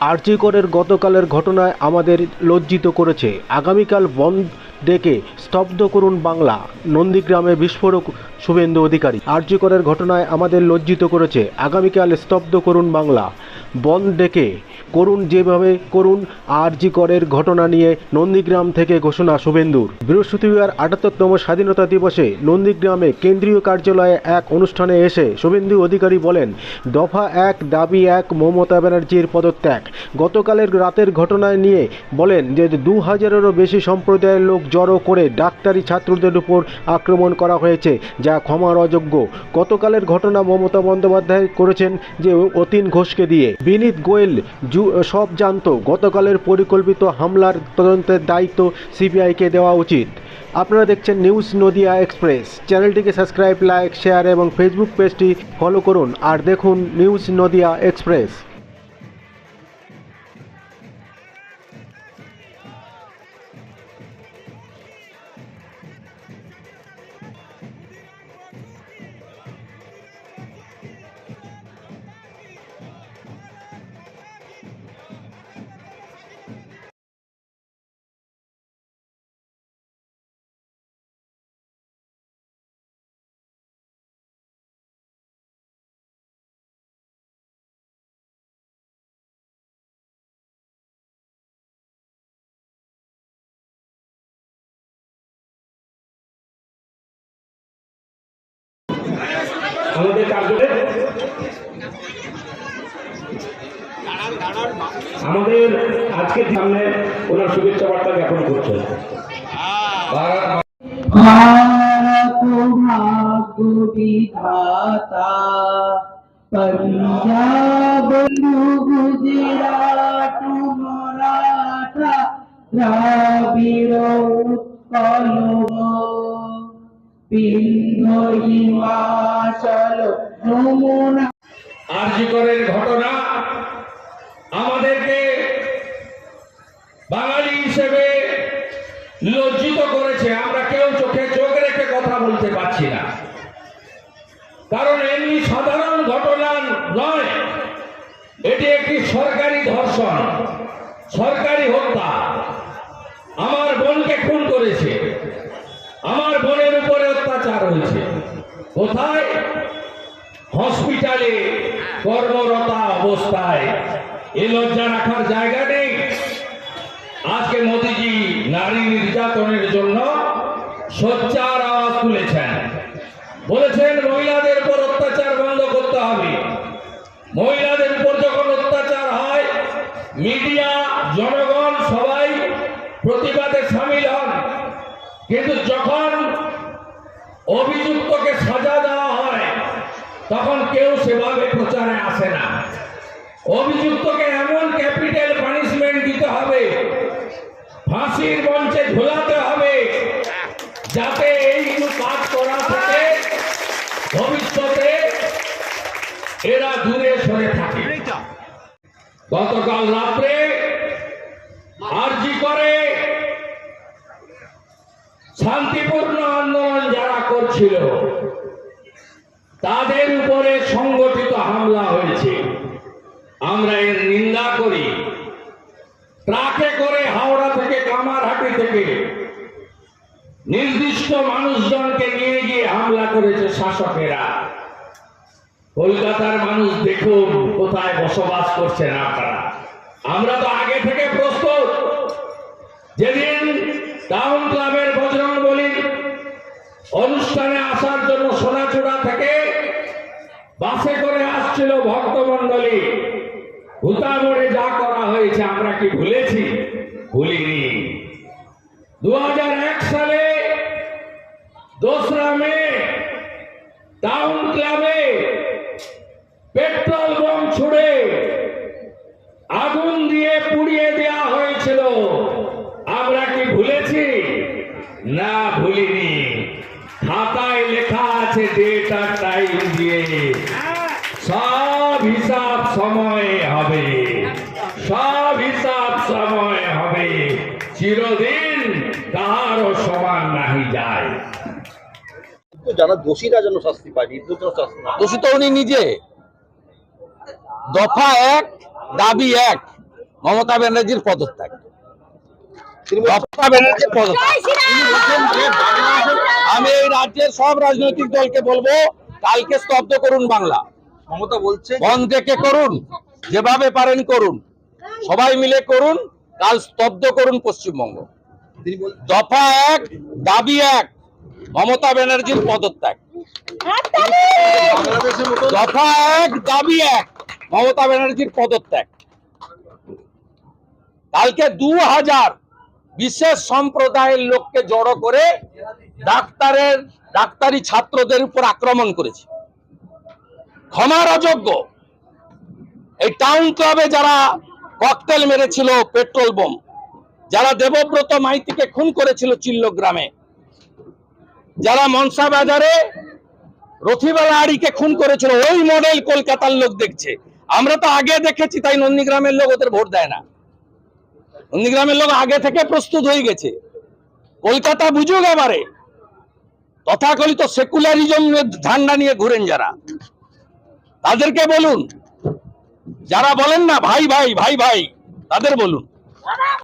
আরজিকরের গতকালের ঘটনায় আমাদের লজ্জিত করেছে। আগামীকাল বন্ধ ডেকে স্তব্ধ করুন বাংলা। নন্দীগ্রামে বিস্ফোরক শুভেন্দু অধিকারী। আরজিকরের ঘটনায় আমাদের লজ্জিত করেছে। আগামীকাল স্তব্ধ করুন বাংলা। বন্ধ ডেকে করুন যেভাবে করুন আরজিকরের ঘটনা নিয়ে নন্দীগ্রাম থেকে ঘোষণা শুভেন্দুর। বৃহস্পতিবার আটাত্তরতম স্বাধীনতা দিবসে নন্দীগ্রামে কেন্দ্রীয় কার্যালয়ে এক অনুষ্ঠানে এসে শুভেন্দু অধিকারী বলেন, দফা এক, দাবি এক, মমতা ব্যানার্জির পদত্যাগ। গতকালের রাতের ঘটনায় নিয়ে বলেন যে, দু হাজারেরও বেশি সম্প্রদায়ের লোক জড়ো করে ডাক্তারি ছাত্রদের উপর আক্রমণ করা হয়েছে, যা ক্ষমার অযোগ্য। গতকালের ঘটনা মমতা বন্দ্যোপাধ্যায় করেছেন যে অতীন ঘোষকে দিয়ে। বিনীত গোয়েল সব জানতো, গতকালের পরিকল্পিত হামলার তদন্তের দায়িত্ব সিবিআইকে দেওয়া উচিত। আপনারা দেখছেন নিউজ নদিয়া এক্সপ্রেস। চ্যানেলটিকে সাবস্ক্রাইব, লাইক, শেয়ার এবং ফেসবুক পেজটি ফলো করুন। আর দেখুন নিউজ নদিয়া এক্সপ্রেস। আমাদের কার্যালয়ে আমাদের আজকে সামনে ওনার শুভেচ্ছা বার্তা জ্ঞাপন করছেন भारत भाग्य विधाता पंजाब गुजराट मराठा द्राविड़ उत्कल বিন্ধ্য হিমাচল যমুনা আরজিকরের ঘটনা আমাদেরকে বাঙালি হিসেবে লজ্জিত করেছে। আমরা কেউ চোখে চোখ রেখে কথা বলতে পারছি না। কারণ এমনি সাধারণ ঘটনা নয়। এটি একটি সরকারি ধর্ষণ, সরকারি হত্যা। আমার বোনকে খুন করেছে আমার বোনের উপরে অত্যাচার হয়েছে কোথায়? হসপিটালে কর্মরতা অবস্থায়। এ লজ্জা রাখার জায়গা নেই। আজকে মোদিজি নারী নির্যাতনের জন্য সোচ্চার আওয়াজ তুলেছেন। বলেছেন, মহিলাদের উপর অত্যাচার বন্ধ করতে হবে। মহিলাদের উপর যখন অত্যাচার হয়, মিডিয়া, জনগণ সবাই প্রতিবাদে সামিল হন। কিন্তু যখন অভিযুক্তকে সাজা দেওয়া হয়, তখন কেউ সেভাবে প্রচারে আসে না। অভিযুক্তকে এমন ক্যাপিটাল পানিশমেন্ট দিতে হবে, ফাঁসির মঞ্চে ঝোলাতে হবে, যাতে এইগুলো কাজ করা থেকে ভবিষ্যতে এরা দূরে সরে থাকে। গতকাল রাত্রে আরজি করে শান্তিপূর্ণ আন্দোলন যারা করছিল তাদের উপরে সংগঠিত হামলা হয়েছে। আমরা এর নিন্দা করি। ট্রাকে করে হাওড়া থেকে কামারহাটি থেকে নির্দিষ্ট মানুষজনকে নিয়ে গিয়ে হামলা করেছে শাসকেরা। কলকাতার মানুষ দেখুন কোথায় বসবাস করছেন আপনারা। আমরা তো আগে থেকে প্রস্তুত। যেদিন টাউন বলি অনুষ্ঠানে আসার জন্য সোনাচূড়া থেকে বাসে করে আসছিল ভক্তমন্ডলী হুতামোড়ে যা করা হয়েছে আমরা কি ভুলেছি? ভুলিনি। দু হাজার এক সালে দোসরা মে টাউন ক্লাবে পেট্রোল বোম ছুড়ে আগুন দিয়ে পুড়িয়ে দেওয়া হয়েছিল আমরা কি ভুলেছি না ভুলিনি খাতায় লেখা আছে ডেট আর টাইম দিয়ে। সব হিসাব সময় হবে। সব হিসাব সময় হবে। চিরদিন কাহারও সমান নাহি যায়। তো যারা দোষীরা যেন শাস্তি পায় নির্দোষ শাস্তি পায়। দোষিত উনি নিজে। দফা এক দাবি এক। মমতা ব্যানার্জির পদত্যাগ। মমতা ব্যানার্জির পদত্যাগ। আমি এই রাজ্যের সব রাজনৈতিক দলকে বলব কালকে স্তব্ধ করুন বাংলা। মমতা বলছে বন্ধ থেকে করুন যেভাবে পারেন করুন। সবাই মিলে করুন কাল স্তব্ধ করুন পশ্চিমবঙ্গ। দফা এক দাবি এক মমতা ব্যানার্জির পদত্যাগ। দফা এক দাবি এক মমতা ব্যানার্জির পদত্যাগ। কালকে দু হাজার বিশেষ সম্প্রদায়ের লোককে জড়ো করে ডাক্তারের, ডাক্তারি ছাত্রদের উপর আক্রমণ করেছে। ক্ষমার অযোগ্য। এই টাউন ক্লাবে যারা ককটেল মেরেছিল পেট্রোল বোম যারা দেবব্রত মাইতিকে খুন করেছিল চিল্ল গ্রামে, যারা মনসা বাজারে রথিবালা আড়িকে খুন করেছিল, ওই মডেল কলকাতার লোক দেখছে। আমরা তো আগে দেখেছি, তাই নন্দীগ্রামের লোক ওদের ভোট দেয় না। নন্দীগ্রামের লোক আগে থেকে প্রস্তুত হয়ে গেছে। কলকাতা বুঝুক এবারে। তথাকথিত সেকুলারিজম ঝান্ডা নিয়ে ঘুরেন যারা, তাদেরকে বলুন। যারা বলেন না, ভাই ভাই ভাই ভাই, তাদের বলুন।